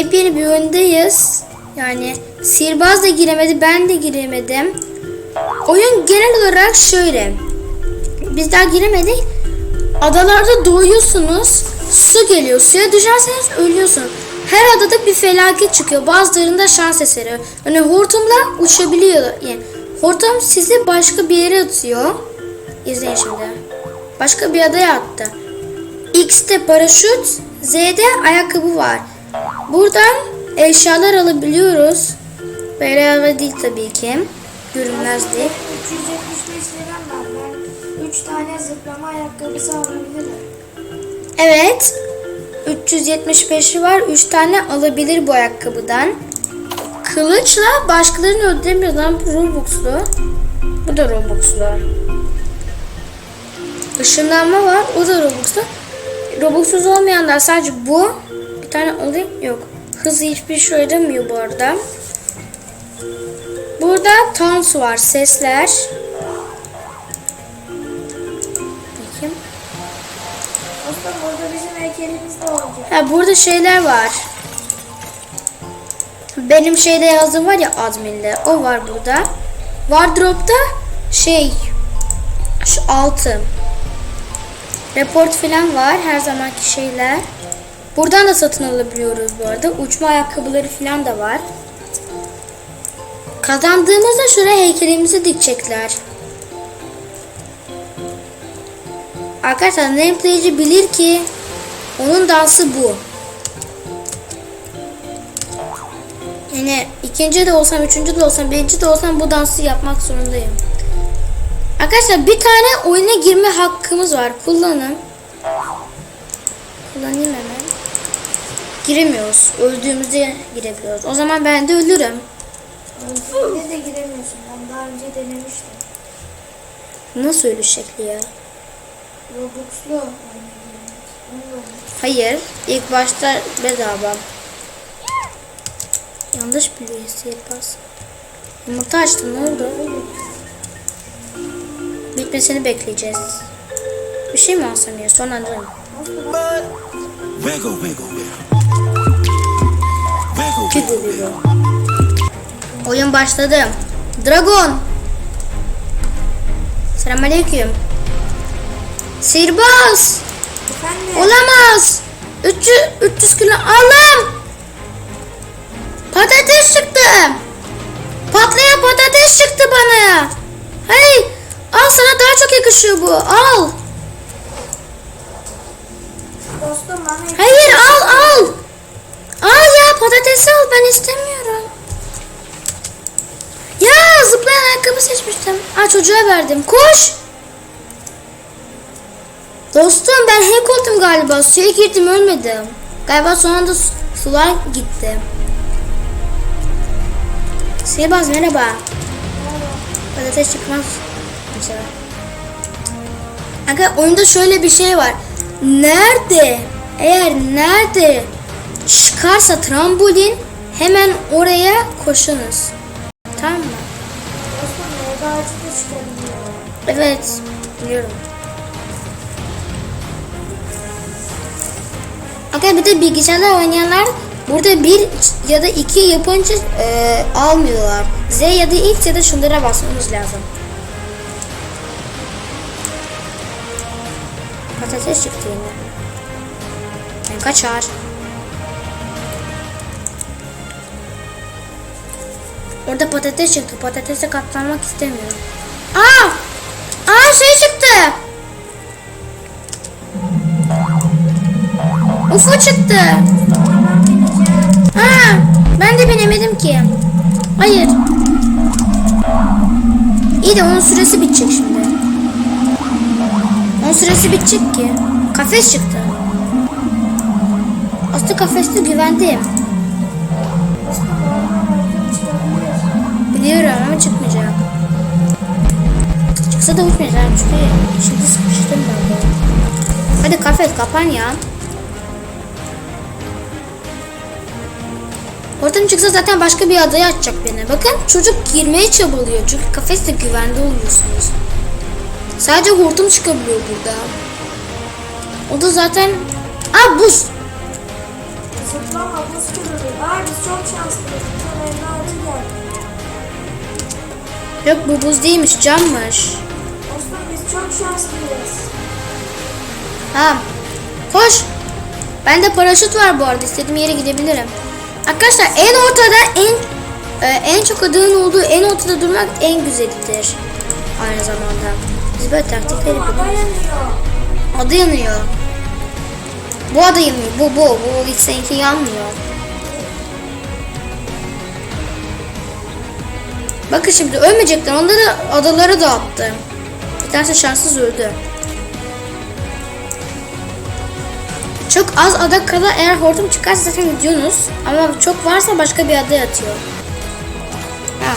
yepyeni bir oyundayız. Yani sihirbaz da giremedi, ben de giremedim. Oyun genel olarak şöyle. Biz daha giremedik. Adalarda doğuyorsunuz. Su geliyor. Suya düşerseniz ölüyorsun. Her adada bir felaket çıkıyor. Bazılarında şans eseri. Hani hortumla uçabiliyor. Yani hortum sizi başka bir yere atıyor. İzleyin şimdi. Başka bir adaya attı. X'te paraşüt, Z'de ayakkabı var. Buradan eşyalar alabiliyoruz. Bedava değil tabii ki. Görünmez değil. 375 liram var. Ben 3 tane zıplama ayakkabısı alabilirim. Evet. 375'i var. 3 tane alabilir bu ayakkabıdan. Kılıçla başkalarını. Bu Robux'lu. Bu da Robux'lu. Işınlanma var. O da Robux'lu. Robux'suz olmayanlar sadece bu. Bir tane alayım. Yok. Hız hiçbir şey ödemiyor bu arada. Burada tons var. Sesler. Bakayım. Aslında burada bizim heykelimiz de olacak. Ha burada şeyler var. Benim şeyde yazdığım var ya adminde. O var burada. Wardrobe'da şey şu altı. Report falan var. Her zamanki şeyler. Buradan da satın alabiliyoruz bu arada. Uçma ayakkabıları falan da var. Kazandığımızda şuraya heykelimizi dikecekler. Arkadaşlar nameplayci bilir ki onun dansı bu. Yani ikinci de olsam, üçüncü de olsam, birinci de olsam bu dansı yapmak zorundayım. Arkadaşlar bir tane oyuna girme hakkımız var. Kullanın. Kullanayım hemen. Giremiyoruz. Öldüğümüzde girebiliyoruz. O zaman ben de ölürüm. Önce de giremiyorsun. Ben daha önce denemiştim. Nasıl ölü şekli ya? Robux'lu Hayır. ilk başta bedava. Yanlış biliyor sihirbaz. Yumurta açtım ne oldu? Bitmesini bekleyeceğiz. Bir şey mi alsam ya? Sonra alırım. Wiggle, wiggle, Oyun başladı. Dragon. Selamünaleyküm. Sihirbaz. Efendim? Olamaz. 300, 300 kilo alım. Patates çıktı. Patlayan patates çıktı bana. Hey, al sana daha çok yakışıyor bu. Al. Dostum bana Hayır al al. Al ya patatesi al ben istemiyorum. Ya zıplayan ayakkabı seçmiştim. Aa çocuğa verdim. Koş. Dostum ben hack oldum galiba. Suya girdim ölmedim. Galiba son anda su- sular gitti. Sihirbaz merhaba. Patates çıkmaz. Mesela. Aga oyunda şöyle bir şey var. Nerede? Eğer nerede çıkarsa trambolin hemen oraya koşunuz. Tamam mı? Dostum meyve ağacı da çıkabiliyor. Evet. Biliyorum. Aga bir de bilgisayarda oynayanlar burada bir ya da iki yapınca e, almıyorlar. Z ya da X ya da şunlara basmamız lazım. Patates çıktı yine. Ben kaçar. Orada patates çıktı. Patatese katlanmak istemiyorum. Aa! Aa şey çıktı. UFO çıktı. Ha, ben de binemedim ki. Hayır. İyi de onun süresi bitecek şimdi. Onun süresi bitecek ki. Kafes çıktı. Aslında kafeste güvendim. Biliyorum ama çıkmayacak. Çıksa da uçmayacak çünkü şimdi sıkıştım ben de. Hadi kafes kapan ya. Oradan çıksa zaten başka bir adaya atacak beni. Bakın çocuk girmeye çabalıyor. Çünkü kafeste güvende oluyorsunuz. Sadece hortum çıkabiliyor burada. O da zaten... Aa buz. Zıplama buz kırılır. Ay biz çok şanslıyız. Bize evladı geldi. Yok bu buz değilmiş cammış. Dostum biz çok şanslıyız. Tamam. Koş. Bende paraşüt var bu arada. İstediğim yere gidebilirim. Arkadaşlar en ortada en e, en çok adının olduğu en ortada durmak en güzelidir. Aynı zamanda. Biz böyle taktikleri dayanıyor. Adı yanıyor. Bu adı yanıyor. Bu bu. Bu hiç seninki yanmıyor. Bakın şimdi ölmeyecekler. Onları adalara dağıttım. Bir tanesi şanssız öldü. Çok az ada kala eğer hortum çıkarsa zaten gidiyorsunuz. Ama çok varsa başka bir adaya atıyor. Ha.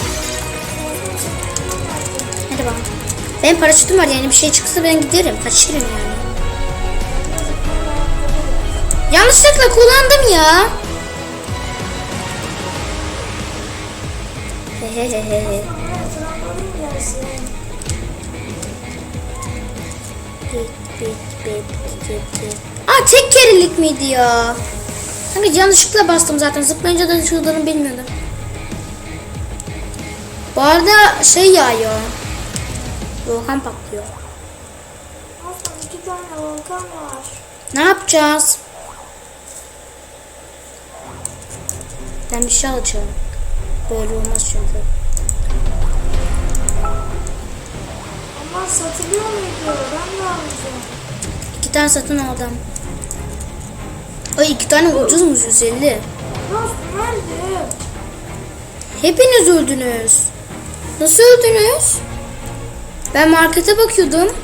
Hadi bakalım. Benim paraşütüm var yani bir şey çıksa ben giderim. Kaçırırım yani. Yanlışlıkla kullandım ya. Bit. Aa tek kerelik miydi ya? Hani yanlışlıkla bastım zaten. Zıplayınca da şuradanı bilmiyordum. Bu arada şey yağıyor. Volkan patlıyor. İki tane volkan var. Ne yapacağız? Ben bir şey alacağım. Böyle olmaz çünkü. Ama satılıyor muydu? Ben de alacağım. İki tane satın aldım. Ay iki tane ucuzmuş 150. Dostum nerede? Hepiniz öldünüz. Nasıl öldünüz? Ben markete bakıyordum.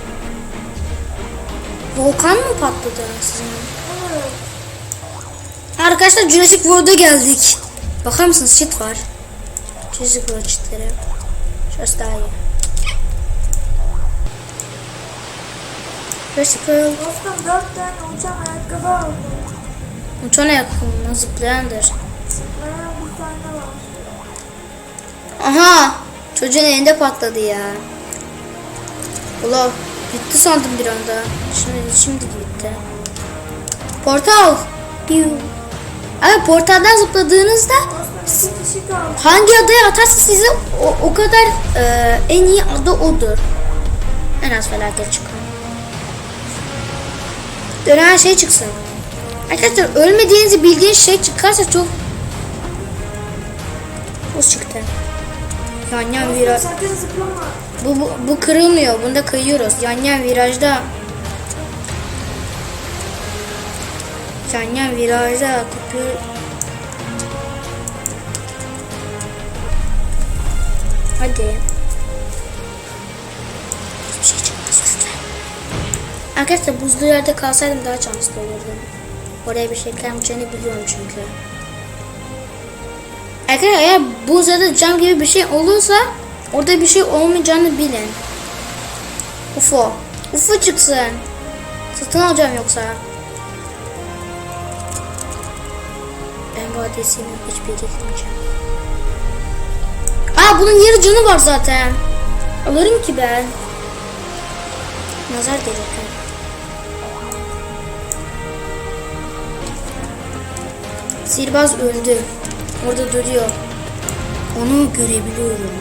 Volkan mı patladı sizin? Evet. Arkadaşlar Jurassic World'a geldik. Bakar mısınız shit var. Şurası daha iyi. Jurassic World. Dostum dört tane uçan ayakkabı aldım. Uçan ayakkabı zıplayandır. Zıplayan bir tane var. Aha! Çocuğun elinde patladı ya. Ulan bitti sandım bir anda. Şimdi şimdi gitti. Portal. Piu. Abi portaldan zıpladığınızda Kaldı. hangi adaya atarsa size o, o kadar e, en iyi ada odur. En az felaket çıkan. Dönen şey çıksın. Arkadaşlar ölmediğinizi bildiğin şey çıkarsa çok Buz çıktı. Yan yan viraj. Bu, bu, bu kırılmıyor. Bunda kayıyoruz. Yan yan virajda. Yan yan virajda. Kupu... Hadi. Hiçbir şey çıkmaz lütfen. Arkadaşlar buzlu yerde kalsaydım daha şanslı olurdum. Oraya bir şey gelmeyeceğini biliyorum çünkü. Arkadaşlar eğer buz ya da cam gibi bir şey olursa orada bir şey olmayacağını bilin. UFO. UFO çıksın. Satın alacağım yoksa. Ben bu adresiyle hiçbir yere gitmeyeceğim. Bunun yarı canı var zaten. Alırım ki ben. Nazar değecek. Sihirbaz öldü. Orada duruyor. Onu görebiliyorum.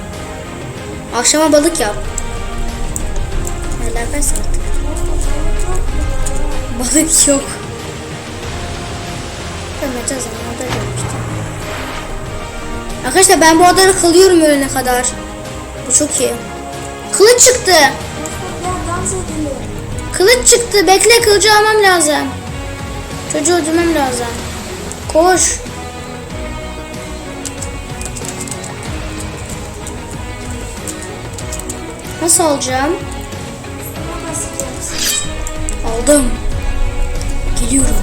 Akşama balık yap. Alakası artık? Balık yok. Zamanlarda görmüştüm. Arkadaşlar ben bu adaları kalıyorum ölene kadar. Bu çok iyi. Kılıç çıktı. Kılıç çıktı. Bekle kılıcı almam lazım. Çocuğu öldürmem lazım. Koş. Nasıl alacağım? Aldım. Geliyorum.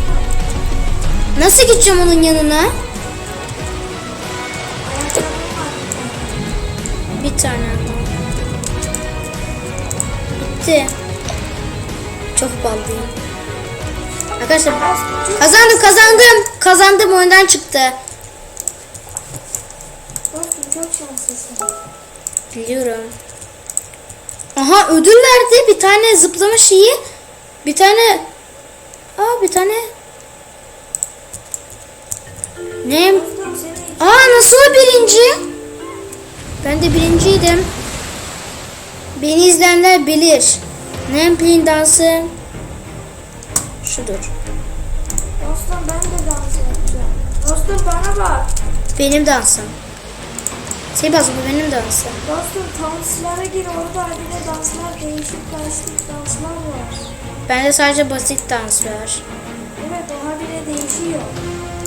Nasıl gideceğim onun yanına? Bir tane ama. Bitti. Çok ballıyım. Arkadaşlar kazandım kazandım. Kazandım oyundan çıktı. Çok şanslısın. Biliyorum. Aha ödül verdi. Bir tane zıplama şeyi. Bir tane Aa bir tane Ne? Aa nasıl birinci? Ben de birinciydim. Beni izleyenler bilir. Nemplin dansı şudur. Dostum ben de dans yapacağım. Dostum bana bak. Benim dansım. Sebaz bu benim dansım. Dostum danslara gir orada bir danslar değişik değişik danslar var. Bende sadece basit dans var. Evet oha bile değişiyor.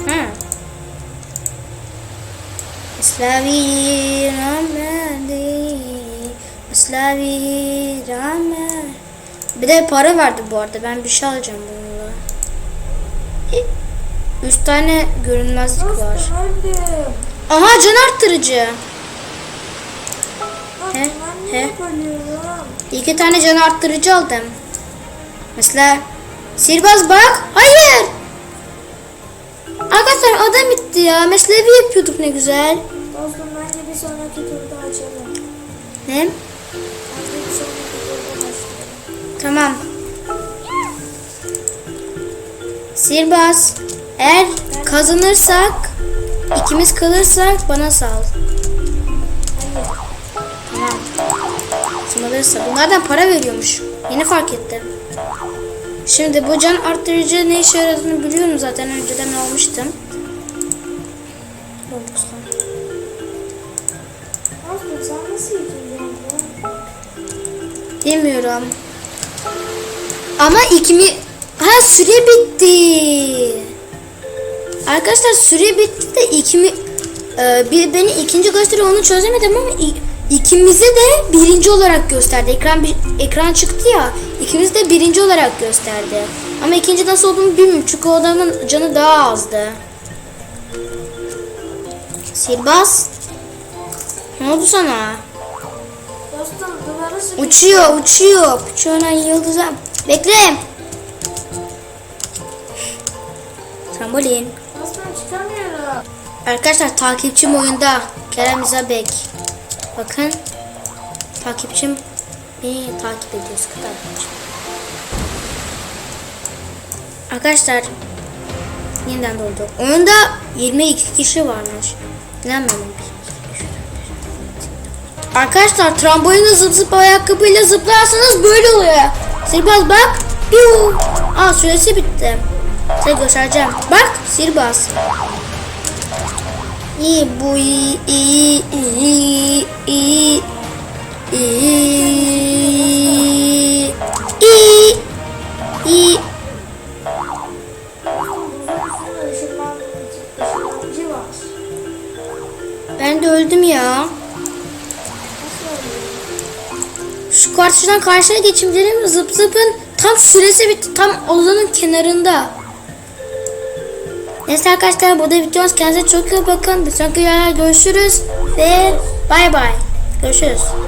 Ha. Slavi Ramadi Slavi Ramadi Bir de para verdi bu arada. Ben bir şey alacağım bununla. Üç tane görünmezlik var. Aha can arttırıcı. He, he. İki tane can arttırıcı aldım. Mesela sihirbaz bak. Hayır. Arkadaşlar adam bitti ya. Meslevi yapıyorduk ne güzel. Dostum bence bir sonraki turda açalım. Ne? Bence bir sonraki turda başlayalım. Tamam. Sihirbaz. Eğer kazanırsak ikimiz kalırsak bana sal. Tamam. Kim alırsa. Bunlardan para veriyormuş. Yeni fark ettim. Şimdi bu can arttırıcı ne işe yaradığını biliyorum zaten. Önceden almıştım. Bilmiyorum. Ama ikimi... Ha süre bitti. Arkadaşlar süre bitti de ikimi... Ee, bir, beni ikinci gösteriyor onu çözemedim ama i- ikimizi de birinci olarak gösterdi. Ekran bir, ekran çıktı ya. ikimiz de birinci olarak gösterdi. Ama ikinci nasıl olduğunu bilmiyorum çünkü o adamın canı daha azdı. Sihirbaz. Ne oldu sana? Dostum duvara sıkıştım. Uçuyor, uçuyor. Uçuyor yıldıza. Bekle. Trambolin. Dostum çıkamıyorum. Arkadaşlar takipçim oyunda. Kerem İzabek. Bakın. Takipçim beni takip ediyor. Sıkı takipçim. Arkadaşlar yeniden doldu. Oyunda 22 kişi varmış. İnanmıyorum. Arkadaşlar trambolinle zıp zıp ayakkabıyla zıplarsanız böyle oluyor. Sihirbaz bak. Piu. Aa süresi bitti. Size göstereceğim. Bak sihirbaz. İyi bu iyi Dostum buzun üstünde ışınlanmacı, ışınlanmacı var. ben de öldüm ya. Şu karşıdan karşıya geçeyim dedim zıp zıpın tam süresi bitti tam odanın kenarında. Neyse arkadaşlar burada bitiyoruz. Kendinize çok iyi bakın. Bir sonraki görüşürüz ve bay bay. Görüşürüz.